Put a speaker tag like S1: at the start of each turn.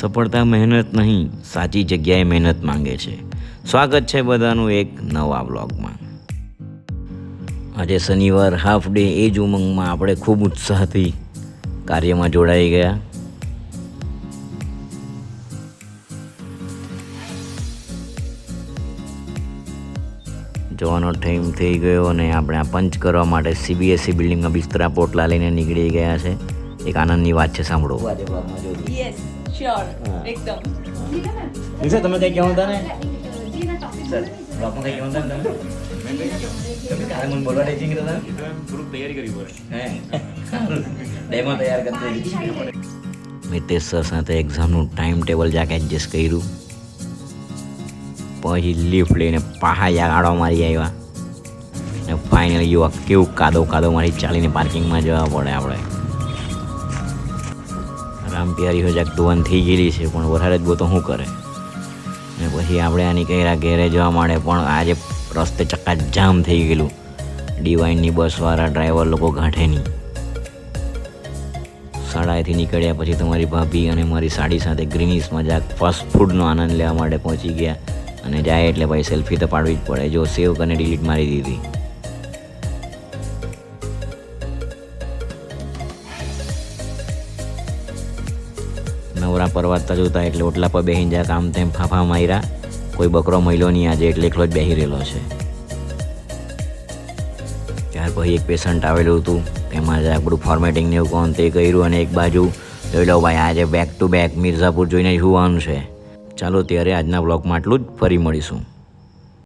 S1: સફળતા મહેનત નહીં સાચી જગ્યાએ મહેનત માંગે છે. સ્વાગત છે બધાનું એક નવા બ્લોગમાં આજે શનિવાર હાફ ડે એ જ ઉમંગમાં આપણે ખૂબ ઉત્સાહથી કાર્યમાં જોડાઈ ગયા. જવાનો ટાઈમ થઈ ગયો અને આપણે આ પંચ કરવા માટે સીબીએસસી બિલ્ડિંગમાં બિસ્તરા પોટલા લઈને નીકળી ગયા છે. એક આનંદની વાત છે સાંભળો.
S2: યસ શ્યોર
S1: હા.
S2: એકદમ.
S1: નિશા તમે કઈ કહેવા હતા ને? બ્લોગમાં કઈ કહેવા હતા ને તમે? તમે કાલે મને બોલવા દે છે કે તમે
S3: થોડુંક તૈયારી કરવી પડે.
S1: હે? ડેમો તૈયાર કરते મિતેશ સર સાથે એક્ઝામનું ટાઈમ ટેબલ જાકે એડજસ્ટ કર્યું. પછી લિફ્ટ લઈને પહાયા ગાડો મારી આવ્યા. અને ફાઇનલી યુવા કેવું કાદો કાદો મારી ચાલીને પાર્કિંગમાં જવા પડે આપણે. રામપિયારી હોય જાક ટુવન થઈ ગયેલી છે, પણ વધારે જ ગોતો શું કરે? ને પછી આપણે આની કહેરા ઘેરે જવા માંડે, પણ આજે રસ્તે ચક્કા જામ થઈ ગયેલું. ડિવાઇનની બસવાળા ડ્રાઈવર લોકો ગાંઠે નહીં. શાળાએથી નીકળ્યા પછી તમારી ભાભી અને મારી સાડી સાથે ગ્રીનિશ મજાક ફાસ્ટ ફૂડનો આનંદ લેવા માટે પહોંચી ગયા. અને જાય એટલે ભાઈ સેલ્ફી તો પાડવી જ પડે. જો સેવ અને ડિલીટ મારી દીધી. નવરા પરવારતા જોતા એટલે ઓટલા પર બેહીને જા આમ તેમ ફાફા માર્યા, કોઈ બકરો મહિલો નહીં આજે એટલે એકલો જ બેહી રહેલો છે. ત્યાર પછી એક પેશન્ટ આવેલું હતું, તેમાં જ આપણું ફોર્મેટિંગ ને એવું કોણ તે કર્યું અને એક બાજુ, જોઈ લો ભાઈ, આજે બેક ટુ બેક મિર્ઝાપુર જોઈને જોવાનું છે. ચાલો ત્યારે આજના બ્લોગમાં આટલું જ, ફરી મળીશું.